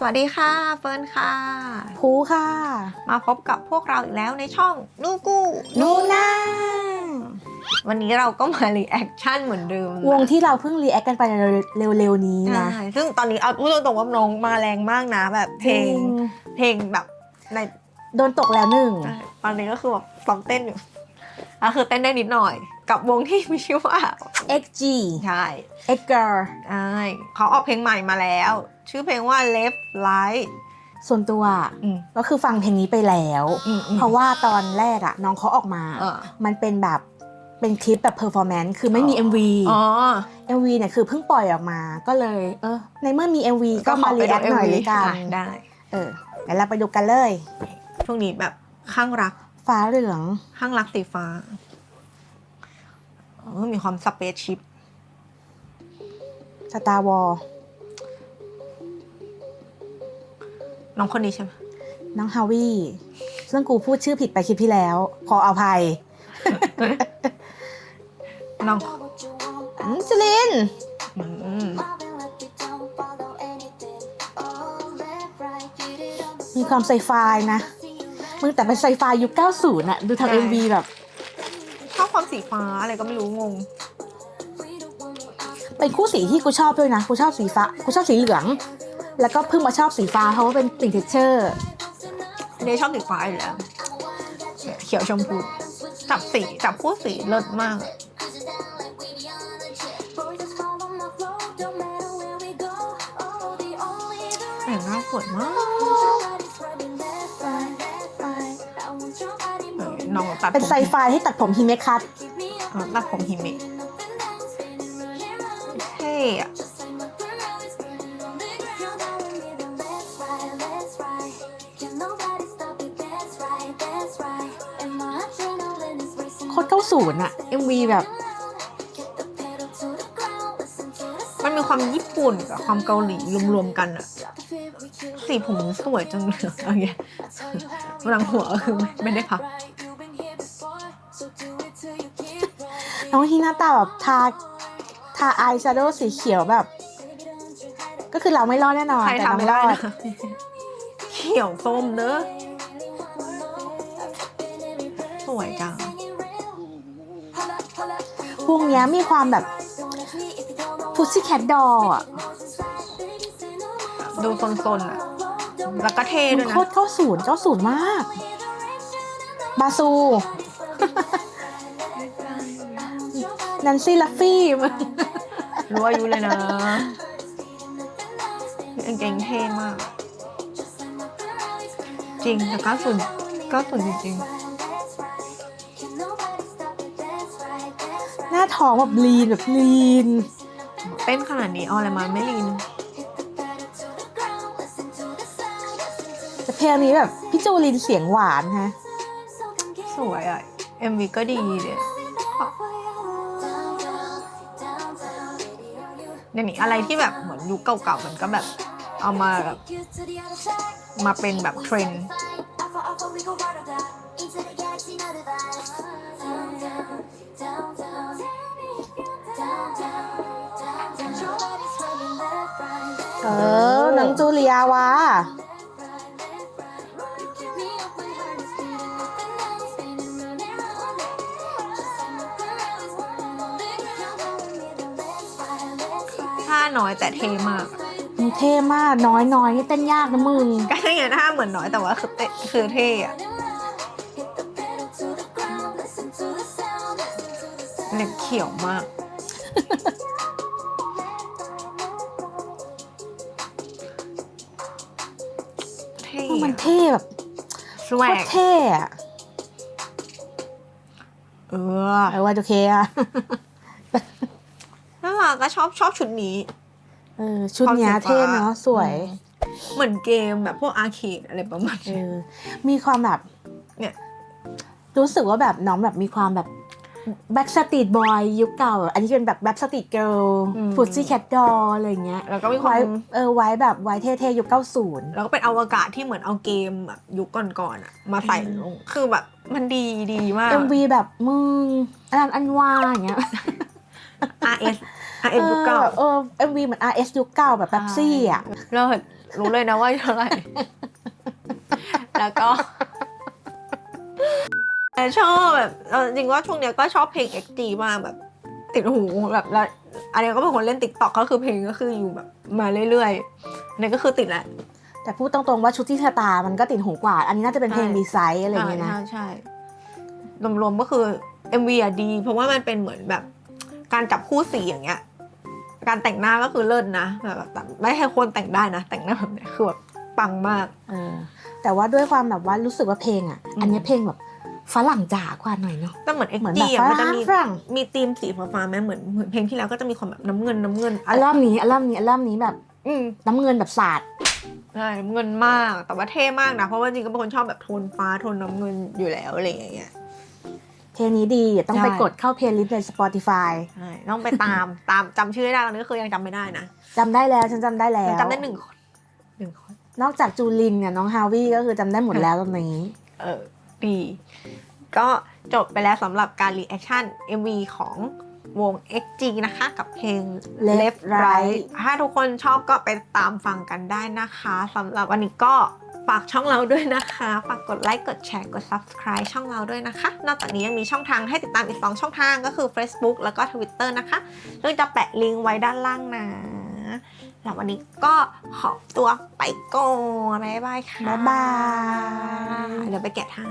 สวัสดีค่ะเฟิร์นค่ะภูค่ะ มาพบกับพวกเราอีกแล้วในช่องนูกูนูน่าวันนี้เราก็มารีแอคชั่นเหมือนเดิมนะวงที่เราเพิ่งรีแอคกันไปเร็วๆนี้นะใช่ซึ่งตอนนี้เอาพูดตรงๆว่าน้องมาแรงมากนะ แบบเพลงจริงเพลงแบบในโดนตกแล้วหนึ่งตอนนี้ก็คือแบบซ้อมเต้นอยู่ก็คือเต้นได้นิดหน่อย กับวงที่มีชื่อว่า XG ใช่ Edgar ใช่เขาออกเพลงใหม่มาแล้ว ชื่อเพลงว่า Left Light ส่วนตัวอืมก็คือฟังเพลงนี้ไปแล้วอืมอืมเพราะว่าตอนแรกอะน้องเขาออกมาเออมันเป็นแบบเป็นคลิปแบบเพอร์ฟอร์แมนซ์คือไม่มีอ๋อ MV อ๋อ MV เนี่ยคือเพิ่งปล่อยออกมาก็เลย เออ ในเมื่อมี MV ก็มารีแอคหน่อยเลยกันอะได้ เออเดี๋ยวเราไปดูกันเลย ช่วงนี้แบบข้างรัก ฟ้าเหลือง ข้างรักสีฟ้า เออมีความสเปซชิปสตาร์วอลน้องคนนี้ใช่ไหมน้องฮาวิซึ่งกูพูดชื่อผิดไปคลิปที่แล้ว ขออภัย น้องอืมจลินอืมมีความไซไฟนะ มึงแต่เป็นไซไฟยุค 90อะดูทาง MV แบบชอบความ สีฟ้าอะไรก็ไม่รู้งง เป็นคู่สีที่กูชอบด้วยนะกูชอบสีฟ้ากูชอบสีเหลือง แล้วก็เพิ่งมาชอบสีฟ้าเพราะว่าเป็นติ่งเทเชอร์เนยชอบสีฟ้าอยู่แล้วเนี่ยเขียวชมพูจับสีจับคู่สีเลิศมากแต่งหน้าสวยมากเออน้องตัดผมเป็นไซไฟที่ตัดผมฮิเมะคัต เออตัดผมฮิเมะเท่อะโคตร90อะ MV แบบ มันมีความญี่ปุ่นกับความเกาหลีรวมๆกันอะสีผมสวยจังเลยโอเคหลังหัวคือไม่ได้พัก น้องที่หน้าตาแบบทาทาอายแชโดว์สีเขียวแบบ ก็คือเราไม่รอดแน่นอนใครแต่ทำน้องไม่รได้อดนะเขียวส้มเด้อสวยจัง พวกเนี้ยมีความแบบพุชชี่แคทดออะดูซนๆอะแล้วก็เท่มัด้วนยโคนะตรเข้าศูนย์เข้าศูนย์มาก บาซู นันซี่ลัฟฟี่มึงรู้อายุเลยนะกางเกงเท่มาก จริงแต่ก้าสุนก้าสุนจริงหน้าท้องแบบลีนแบบลีนๆเต้นขนาดนี้เอาอะไรมาไม่ลีนแต่เพลงนี้แบบ พี่จูลินเสียงหวานฮะ สวยอะ MV ก็ดีเลย เดี๋ยวนี้อะไรที่แบบเหมือนยุคเก่าๆมันก็แบบเอามาแบบมาเป็นแบบเทรนด์เออนังจูเลียวะ น้อยแต่เท่มากมึงเท่มากน้อยน้อยนี่เต้นยากนะมึงก็ใช่ไงท่าเหมือนน้อยแต่ว่าคือเตะคือเท่อะเล็บเขียวมาก เท่มันอะเท่แบบสวโคตกรเท่อะเออเออว่าโอเคอะน่ารักก็ชอบชอบชุดนี้ เออชุดเนี้ยความสีฟ้าเท่เนาะสวยอืมเหมือนเกมแบบพวกอาร์เคดอะไรประมาณเอนี้อมีความแบบเนี่ยรู้สึกว่าแบบน้องแบบมีความแบบแบ็กสตรีทบอยยุคเก่า อันนี้เป็นแบบแบ็กสตรีทเกิร์ลฟูซี่แคทดออะไรอย่างเงี้ย แล้วก็มีควาไว้มเออไว้แบบไว้เท่ๆยุค90แล้วก็เป็นอวกาศที่เหมือนเอาเกมแบบยุคก่อนๆอะมาใส่ลง คือแบบมันดีดีมาก MV แบบมึงอันนั้นอันว่าอย่างเงี้ย RS RS ยุคเก่าเออเออ MV เหมือน RS ยุคเก่าแบบแป๊บซี่อะเลิศรู้เลยนะว่าเท่าไหร่ แล้วก็แต่ชอบแบบเอาจริงๆว่าช่วงเนี้ยก็ชอบเพลง XD มากแบบติดหูแบบแล้วอันนี้ก็เป็นคนเล่นติ๊กต็อกก็คือเพลงก็คืออยู่แบบมาเรื่อยๆอันนี้ก็คือติดแหละ แต่พูดตรงๆว่าชุดที่ชะตามันก็ติดหูกว่า อันนี้น่าจะเป็นเพลงใช่ดีไซน์อะไรอย่างเงี้ยนะ ใช่ใช่รวมๆก็คือ MV อะดี เพราะว่ามันเป็นเหมือนแบบการจับคู่สีอย่างเงี้ย การแต่งหน้าก็คือเลิศนะแบบแต่ไม่ให้คนแต่งได้นะ แต่งหน้าแบบเนี้ยคือแบบปังมากเออแต่ว่าด้วยความแบบว่ารู้สึกว่าเพลงอะอืมอันนี้เพลงแบบฝรั่งจ๋ากว่าหน่อยเนาะก็เหมือนเหมือน XD แบบอะมันจะมีฝรั่งมีธีมสีฟ้าๆไหมเหมือนเหมือนเพลงที่แล้วก็จะมีความแบบน้ำเงินน้ำเงินอัลบั้มนี้อัลบั้มนี้อัลบั้มนี้แบบอืมน้ำเงินแบบสาดใช่น้ำเงินมากแต่ว่าเท่มากนะเพราะว่าจริงก็เป็นคนชอบแบบโทนฟ้าโทนน้ำเงินอยู่แล้วอะไรอย่างเงี้ย เพลงนี้ดีต้องไปใช่กดเข้าเพลย์ลิสต์ใน Spotify ใช่ต้องไปตามตามจำชื่อไม่ได้ตอนนี้ก็คือยังจำไม่ได้นะจำได้แล้วฉันจำได้แล้วจำได้หนึ่งคนหนึ่งคน นอกจากจูลินเนี่ยน้องฮาวิก็คือจำได้หมดแล้วตอนนี้ เออดีก็จบไปแล้วสำหรับการรีแอคชั่น MV ของวง XG นะคะ กับเพลง Left Right ถ้าทุกคนชอบก็ไปตามฟังกันได้นะคะสำหรับวันนี้ก็ ฝากช่องเราด้วยนะคะ ฝากกดไลค์ กดแชร์ กด Subscribe ช่องเราด้วยนะคะ นอกจากนี้ยังมีช่องทางให้ติดตามอีก 2 ช่องทางก็คือ Facebook แล้วก็ Twitter นะคะซึ่งจะแปะลิงก์ไว้ด้านล่างนะแล้ววันนี้ก็ขอตัวไปก่อนบ๊ายบายค่ะ บ๊ายบาย เดี๋ยวไปแกะท่า